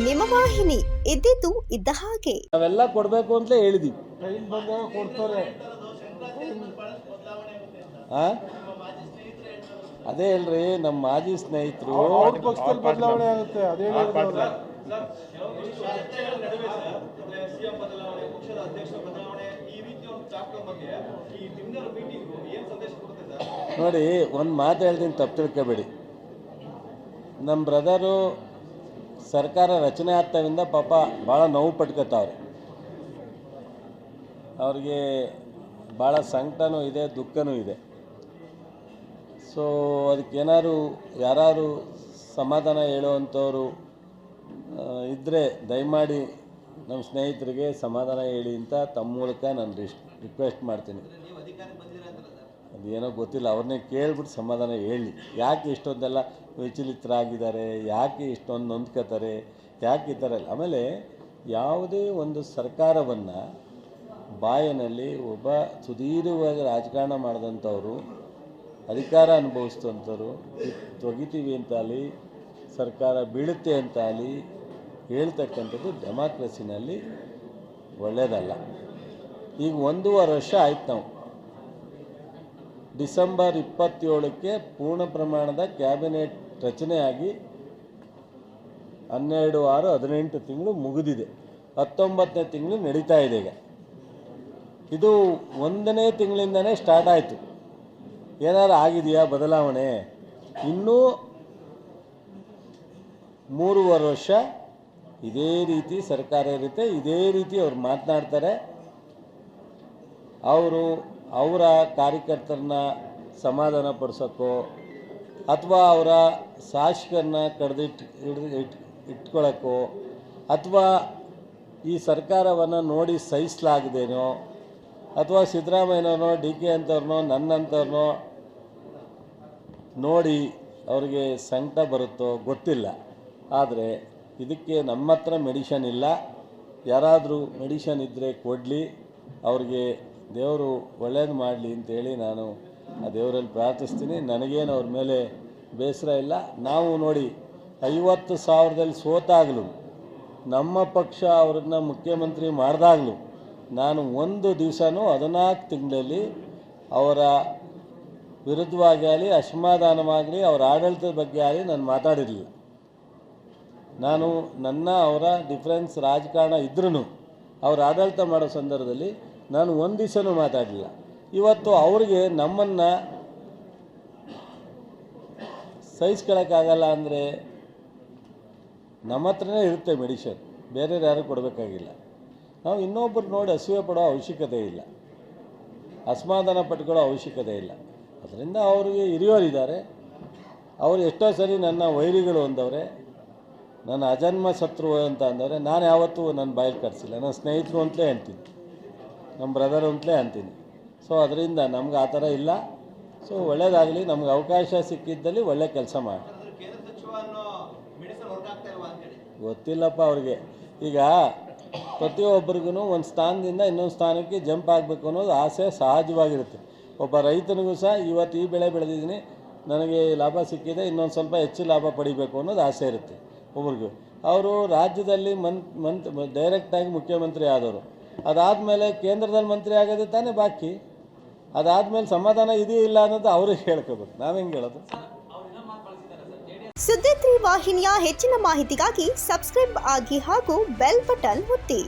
ನಿಮ್ಮ ವಾಹಿನಿ ಇದ್ದಿದ್ದು ಇದ್ದ ಹಾಗೆ. ನಾವೆಲ್ಲ ಕೊಡಬೇಕು ಅಂತ ಹೇಳಿದ್ವಿ. ಟ್ರೈನ್ ಬಂದಾಗ ಕೊಡ್ತಾರೆ. ಆ? ಅದೇ ಹೇಳ್ರಿ ನಮ್ಮ ಮಾಜಿ ಸ್ನೇಹಿತರು ಅವ್ರ ಪಕ್ಷದಲ್ಲಿ ಬದಲಾವಣೆ ಆಗುತ್ತೆ ಅದೇ ಹೇಳಿದ್ರು ನೋಡಿ ಒಂದು ಮಾತು ಹೇಳ್ತೀನಿ ತಪ್ಪು ತಿಳ್ಕೊಬೇಡಿ. ನಮ್ಮ ಬ್ರದರು ಸರ್ಕಾರ ರಚನೆ ಆಗ್ತಾವಿಂದ ಪಾಪ ಭಾಳ ನೋವು ಪಟ್ಕೋತಾವ್ರೆ. ಅವ್ರಿಗೆ ಭಾಳ ಸಂಕಟನೂ ಇದೆ, ದುಃಖನೂ ಇದೆ. ಸೊ ಅದಕ್ಕೇನಾದ್ರು ಯಾರು ಸಮಾಧಾನ ಹೇಳುವಂಥವ್ರು ಇದ್ದರೆ ದಯಮಾಡಿ ನಮ್ಮ ಸ್ನೇಹಿತರಿಗೆ ಸಮಾಧಾನ ಹೇಳಿ ಅಂತ ತಮ್ಮ ಮೂಲಕ ನಾನು ರಿಕ್ವೆಸ್ಟ್ ಮಾಡ್ತೀನಿ. ಅದೇನೋ ಗೊತ್ತಿಲ್ಲ, ಅವ್ರನ್ನೇ ಕೇಳ್ಬಿಟ್ಟು ಸಮಾಧಾನ ಹೇಳಿ. ಯಾಕೆ ಇಷ್ಟೊಂದೆಲ್ಲ ವಿಚಲಿತರಾಗಿದ್ದಾರೆ, ಯಾಕೆ ಇಷ್ಟೊಂದು ನೊಂದ್ಕೋತಾರೆ, ಯಾಕೆ ಈ ಥರ ಎಲ್ಲ. ಆಮೇಲೆ ಯಾವುದೇ ಒಂದು ಸರ್ಕಾರವನ್ನು ಬಾಯನಲ್ಲಿ ಒಬ್ಬ ಸುದೀರ್ಘವಾಗಿ ರಾಜಕಾರಣ ಮಾಡಿದಂಥವ್ರು, ಅಧಿಕಾರ ಅನುಭವಿಸಿದಂಥವ್ರು ತೊಗಿತೀವಿ ಅಂತಾಗಲಿ ಸರ್ಕಾರ ಬೀಳುತ್ತೆ ಅಂತಾಗಲಿ ಹೇಳ್ತಕ್ಕಂಥದ್ದು ಡೆಮಾಕ್ರಸಿನಲ್ಲಿ ಒಳ್ಳೆಯದಲ್ಲ ಈಗ ಒಂದೂವರೆ ವರ್ಷ ಆಯ್ತು ನಾವು. ಡಿಸೆಂಬರ್ ಇಪ್ಪತ್ತೇಳಕ್ಕೆ ಪೂರ್ಣ ಪ್ರಮಾಣದ ಕ್ಯಾಬಿನೆಟ್ ರಚನೆಯಾಗಿ ಹನ್ನೆರಡು, ಆರು, ಹದಿನೆಂಟು ತಿಂಗಳು ಮುಗಿದಿದೆ. ಹತ್ತೊಂಬತ್ತನೇ ತಿಂಗಳು ನಡೀತಾ ಇದೆ ಈಗ. ಇದು ಒಂದನೇ ತಿಂಗಳಿಂದನೇ ಸ್ಟಾರ್ಟ್ ಆಯಿತು. ಏನಾದ್ರು ಆಗಿದೆಯಾ ಬದಲಾವಣೆ? ಇನ್ನೂ ಮೂರುವರೆ ವರ್ಷ ಇದೇ ರೀತಿ ಸರ್ಕಾರ ಇರುತ್ತೆ, ಇದೇ ರೀತಿ ಅವ್ರು ಮಾತನಾಡ್ತಾರೆ. ಅವರು ಅವರ ಕಾರ್ಯಕರ್ತರನ್ನ ಸಮಾಧಾನ ಪಡಿಸೋಕ್ಕೋ ಅಥವಾ ಅವರ ಶಾಸಕರನ್ನ ಕಡ್ದಿಟ್ಟು ಹಿಡಿದು ಇಟ್ ಅಥವಾ ಈ ಸರ್ಕಾರವನ್ನು ನೋಡಿ ಸಹಿಸಲಾಗದೇನೋ ಅಥವಾ ಸಿದ್ದರಾಮಯ್ಯನವ್ರನ್ನೋ ಡಿ ಕೆ ಅಂಥವ್ರನ್ನೋ ನನ್ನಂಥವ್ರನ್ನೋ ನೋಡಿ ಅವರಿಗೆ ಸಂಕಟ ಬರುತ್ತೋ ಗೊತ್ತಿಲ್ಲ. ಆದರೆ ಇದಕ್ಕೆ ನಮ್ಮ ಹತ್ರ ಮೆಡಿಷನ್ ಇಲ್ಲ. ಯಾರಾದರೂ ಮೆಡಿಷನ್ ಇದ್ದರೆ ಕೊಡಲಿ. ಅವ್ರಿಗೆ ದೇವರು ಒಳ್ಳೇದು ಮಾಡಲಿ ಅಂತೇಳಿ ನಾನು ಆ ದೇವರಲ್ಲಿ ಪ್ರಾರ್ಥಿಸ್ತೀನಿ. ನನಗೇನು ಅವ್ರ ಮೇಲೆ ಬೇಸರ ಇಲ್ಲ. ನಾವು ನೋಡಿ ಐವತ್ತು ಸಾವಿರದಲ್ಲಿ ಸೋತಾಗಲೂ. ನಮ್ಮ ಪಕ್ಷ ಅವ್ರನ್ನ ಮುಖ್ಯಮಂತ್ರಿ ಮಾಡಿದಾಗಲೂ. ನಾನು ಒಂದು ದಿವಸನೂ ಹದಿನಾಲ್ಕು ತಿಂಗಳಲ್ಲಿ ಅವರ ವಿರುದ್ಧವಾಗಿ ಅಸಮಾಧಾನವಾಗಲಿ, ಅವರ ಆಡಳಿತದ ಬಗ್ಗೆ ಆಗಲಿ ನಾನು ಮಾತಾಡಿರಲಿಲ್ಲ ನಾನು ನನ್ನ ಅವರ ಡಿಫ್ರೆನ್ಸ್ ರಾಜಕಾರಣ ಇದ್ರೂ ಅವ್ರ ಆಡಳಿತ ಮಾಡೋ ಸಂದರ್ಭದಲ್ಲಿ ನಾನು ಒಂದು ದಿವಸನೂ ಮಾತಾಡಲಿಲ್ಲ. ಇವತ್ತು ಅವ್ರಿಗೆ ನಮ್ಮನ್ನು ಸಹಿಸ್ಕೊಳ್ಳೋಕ್ಕಾಗಲ್ಲ ಅಂದರೆ ನಮ್ಮ ಹತ್ರನೇ ಇರುತ್ತೆ ಮೆಡಿಷನ್. ಬೇರೆ ಯಾರು ಕೊಡಬೇಕಾಗಿಲ್ಲ. ನಾವು ಇನ್ನೊಬ್ಬರು ನೋಡಿ ಹಸಿವೆ ಪಡೋ ಅವಶ್ಯಕತೆ ಇಲ್ಲ. ಅಸಮಾಧಾನ ಪಟ್ಕೊಳ್ಳೋ ಅವಶ್ಯಕತೆ ಇಲ್ಲ. ಅದರಿಂದ ಅವರಿಗೆ ಹಿರಿಯೋರಿದ್ದಾರೆ. ಅವರು ಎಷ್ಟೋ ಸರಿ ನನ್ನ ವೈರಿಗಳು ಅಂದವ್ರೆ, ನನ್ನ ಅಜನ್ಮ ಶತ್ರು ಅಂತ ಅಂದವ್ರೆ, ನಾನು ಯಾವತ್ತೂ ನನ್ನ ಬಾಯಲ್ಲಿ ಕಟ್ಸಿಲ್ಲ ನನ್ನ ಸ್ನೇಹಿತರು ಅಂತಲೇ ಅಂತೀನಿ ನಮ್ಮ ಬ್ರದರ್ ಅಂತಲೇ ಅಂತೀನಿ. ಸೊ ಅದರಿಂದ ನಮ್ಗೆ ಆ ಥರ ಇಲ್ಲ. ಸೊ ಒಳ್ಳೇದಾಗಲಿ ನಮ್ಗೆ ಅವಕಾಶ ಸಿಕ್ಕಿದ್ದಲ್ಲಿ ಒಳ್ಳೆ ಕೆಲಸ ಮಾಡಿ. ಗೊತ್ತಿಲ್ಲಪ್ಪ ಅವ್ರಿಗೆ. ಈಗ ಪ್ರತಿಯೊಬ್ಬರಿಗೂ ಒಂದು ಸ್ಥಾನದಿಂದ ಇನ್ನೊಂದು ಸ್ಥಾನಕ್ಕೆ ಜಂಪ್ ಆಗಬೇಕು ಅನ್ನೋದು ಆಸೆ ಸಹಜವಾಗಿರುತ್ತೆ. ಒಬ್ಬ ರೈತನಿಗೂ ಸಹ ಇವತ್ತು ಈ ಬೆಳೆ ಬೆಳೆದಿದ್ದೀನಿ ನನಗೆ ಲಾಭ ಸಿಕ್ಕಿದೆ ಇನ್ನೊಂದು ಸ್ವಲ್ಪ ಹೆಚ್ಚು ಲಾಭ ಪಡಿಬೇಕು ಅನ್ನೋದು ಆಸೆ ಇರುತ್ತೆ ಒಬ್ರಿಗೂ. ಅವರು ರಾಜ್ಯದಲ್ಲಿ ಮಂತ್ ಮಂತ್ ಡೈರೆಕ್ಟಾಗಿ ಮುಖ್ಯಮಂತ್ರಿ ಆದವರು. ಅದಾದಮೇಲೆ ಕೇಂದ್ರದಲ್ಲಿ ಮಂತ್ರಿ ಆಗೋದೇ ತಾನೇ ಬಾಕಿ? ಅದಾದ್ಮೇಲೆ ಸಮಾಧಾನ ಇದೆಯೇ ಇಲ್ಲ ಅನ್ನೋದು ಅವ್ರಿಗೆ ಹೇಳ್ಕೋಬೇಕು. ನಾವು ಹೆಂಗೆ ಹೇಳೋದು? ಸುದ್ದಿ ತ್ರೀ ವಾಹಿನಿಯ ಹೆಚ್ಚಿನ ಮಾಹಿತಿಗಾಗಿ ಸಬ್ಸ್ಕ್ರೈಬ್ ಆಗಿ ಹಾಗೂ ಬೆಲ್ ಬಟನ್ ಒತ್ತಿ.